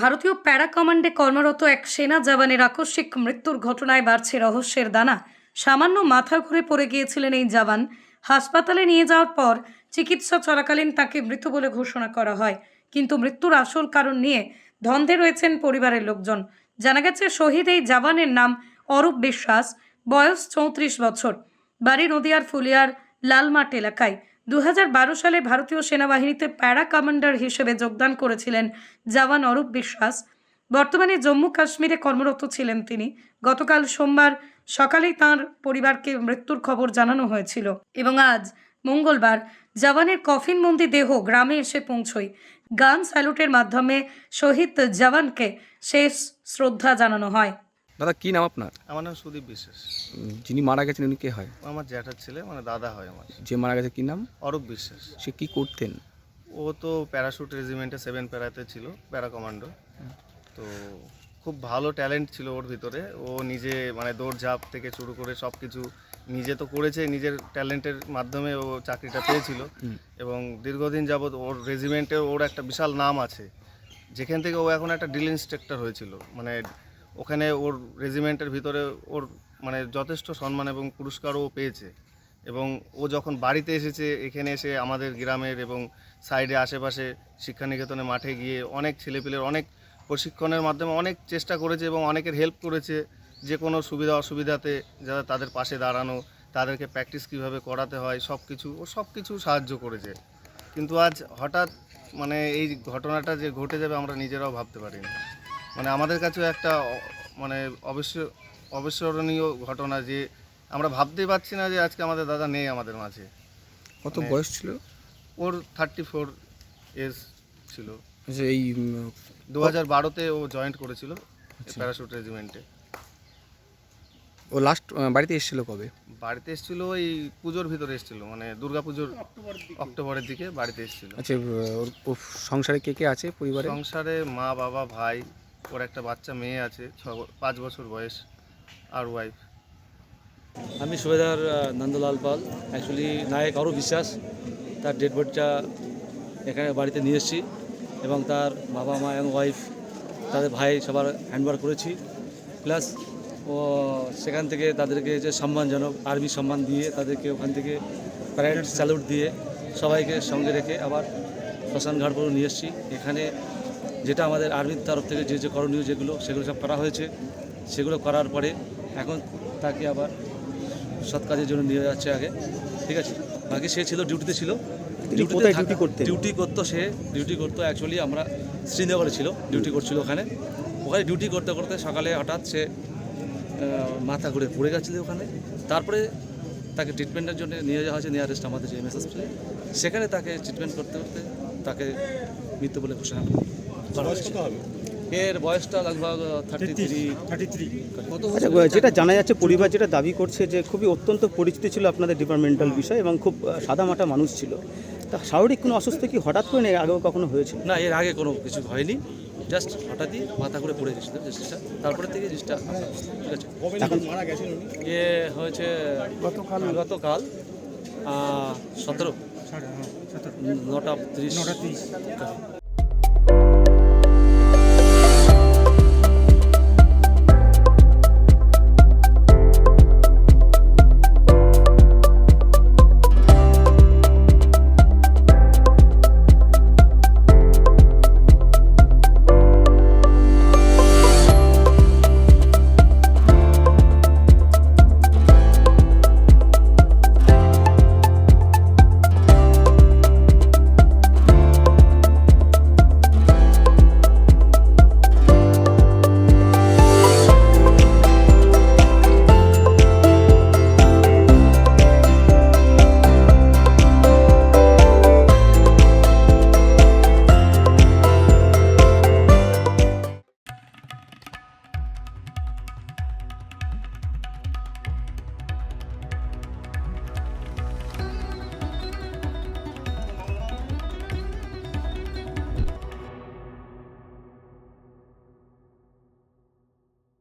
ভারতীয় প্যারা কমান্ডে কর্মরত এক সেনা জওয়ানের আকস্মিক মৃত্যুর ঘটনায় বাড়ছে রহস্যের দানা। সামান্য মাথা ঘুরে পড়ে গিয়েছিলেন এই জওয়ান। হাসপাতালে নিয়ে যাওয়ার পর চিকিৎসা চলাকালীন তাকে মৃত বলে ঘোষণা করা হয়। কিন্তু মৃত্যুর আসল কারণ নিয়ে ধন্দে রয়েছেন পরিবারের লোকজন। জানা গেছে, শহীদ এই জওয়ানের নাম অরূপ বিশ্বাস, বয়স চৌত্রিশ বছর। বাড়ি নদিয়ার ফুলিয়ার লালমাট এলাকায়। দু হাজার বারো সালে ভারতীয় সেনাবাহিনীতে প্যারা কমান্ডার হিসেবে যোগদান করেছিলেন জওয়ান অরূপ বিশ্বাস। বর্তমানে জম্মু কাশ্মীরে কর্মরত ছিলেন তিনি। গতকাল সোমবার সকালেই তার পরিবারকে মৃত্যুর খবর জানানো হয়েছিল এবং আজ মঙ্গলবার জওয়ানের কফিনবন্দি দেহ গ্রামে এসে পৌঁছয়। গান স্যালুটের মাধ্যমে শহীদ জওয়ানকে শেষ শ্রদ্ধা জানানো হয়। দাদা কি নাম আপনার? আমার নাম সুদীপ বিশ্বাস। যিনি মারা গেছেন উনি কে হয়? আমার জ্যাঠার ছেলে মানে দাদা হয় আমার। যে মারা গেছে কি নাম? অরূপ বিশ্বাস। সে কি করতেন? ও তো প্যারাশুট রেজিমেন্টে সেভেন প্যারাতে ছিল প্যারা কমান্ডো। তো খুব ভালো ট্যালেন্ট ছিল ওর ভিতরে। ও নিজে মানে দৌড়ঝাঁপ থেকে শুরু করে সব কিছু নিজে তো করেছে নিজের ট্যালেন্টের মাধ্যমে ও চাকরিটা পেয়েছিল। এবং দীর্ঘদিন যাবৎ ওর রেজিমেন্টে ওর একটা বিশাল নাম আছে। যেখান থেকে ও এখন একটা ড্রিল ইন্সট্রাক্টর হয়েছিল। মানে ওখানে ওর রেজিমেন্টের ভিতরে ওর মানে যথেষ্ট সম্মান এবং পুরস্কারও পেয়েছে। এবং ও যখন বাড়িতে এসেছে, এখানে এসে আমাদের গ্রামের এবং সাইডে আশেপাশে শিক্ষানিকেতনে মাঠে গিয়ে অনেক ছেলেপিলের অনেক প্রশিক্ষণের মাধ্যমে অনেক চেষ্টা করেছে এবং অনেকের হেল্প করেছে যে কোনো সুবিধা অসুবিধাতে যারা তাদের পাশে দাঁড়ানো, তাদেরকে প্র্যাকটিস কীভাবে করাতে হয় সব কিছু ও সব কিছু সাহায্য করেছে। কিন্তু আজ হঠাৎ মানে এই ঘটনাটা যে ঘটে যাবে আমরা নিজেরাও ভাবতে পারিনি। মানে আমাদের কাছেও একটা মানে অবশ্য অবিস্মরণীয় ঘটনা যে আমরা ভাবতেই পারছি না যে আজকে আমাদের দাদা নেই আমাদের মাঝে। কত মানে- বয়স ছিল? ওর থার্টি ফোর এজ ছিল। আচ্ছা, এই দু হাজার বারোতে ও জয়েন্ট করেছিল আচ্ছা। প্যারাশুট রেজিমেন্টে ও লাস্ট বাড়িতে এসেছিল কবে? বাড়িতে এসেছিল এই পুজোর ভিতরে এসেছিল মানে দুর্গা পুজোর অক্টোবরের দিকে বাড়িতে এসেছিল। আচ্ছা ওর সংসারে কে কে আছে পরিবারে? সংসারে মা বাবা ভাই ওর একটা বাচ্চা মেয়ে আছে, ছ পাঁচ বছর বয়স, আর ওয়াইফ আমি সুবেদার নন্দলাল পাল। অ্যাকচুয়ালি নায়ক আরও বিশ্বাস, তার ডেড বডিটা এখানে বাড়িতে নিয়ে এসেছি এবং তার বাবা মা এবং ওয়াইফ তাদের ভাই সবার হ্যান্ডওয়ার করেছি। প্লাস ও সেখান থেকে তাদেরকে যে সম্মানজনক আর্মি সম্মান দিয়ে তাদেরকে ওখান থেকে প্যারেড স্যালুট দিয়ে সবাইকে সঙ্গে রেখে আবার শ্মশানঘাট পর্যন্ত নিয়ে এসেছি। এখানে যেটা আমাদের আর্মির তরফ থেকে যে যে করণীয় যেগুলো সেগুলো সব করা হয়েছে। সেগুলো করার পরে এখন তাকে আবার সৎ কাজের জন্য নিয়ে যাচ্ছে আগে। ঠিক আছে? বাকি সে ছিল ডিউটিতে ছিল? ডিউটি করতো সে ডিউটি করতো অ্যাকচুয়ালি আমরা শ্রীনগরে ছিল ডিউটি করছিল ওখানে। ওখানে ডিউটি করতে করতে সকালে হঠাৎ সে মাথা ঘুরে পড়ে গেছিল ওখানে। তারপরে তাকে ট্রিটমেন্টের জন্য নিয়ে যাওয়া হয়েছে নিয়ারেস্ট আমাদের যে এমএস হসপিটালে সেখানে তাকে ট্রিটমেন্ট করতে করতে তাকে মৃত্যু বলে ঘোষণা করা। এর বয়সটা লগভগ থার্টি থ্রি আচ্ছা যেটা জানা যাচ্ছে পরিবার যেটা দাবি করছে যে খুবই অত্যন্ত পরিচিত ছিল আপনাদের ডিপার্টমেন্টাল বিষয় এবং খুব সাদামাটা মানুষ ছিল। তা শারীরিক কোনো অসুস্থ কি হঠাৎ করে এর আগেও কখনো হয়েছিল? না এর আগে কোনো কিছু হয়নি। জাস্ট হঠাৎই মাথা করে পড়ে গেছিল জিনিসটা। তারপরে থেকে জিনিসটা ঠিক আছে। এখন এ হয়েছে গতকাল। গতকাল সতেরো। নটা তিরিশ।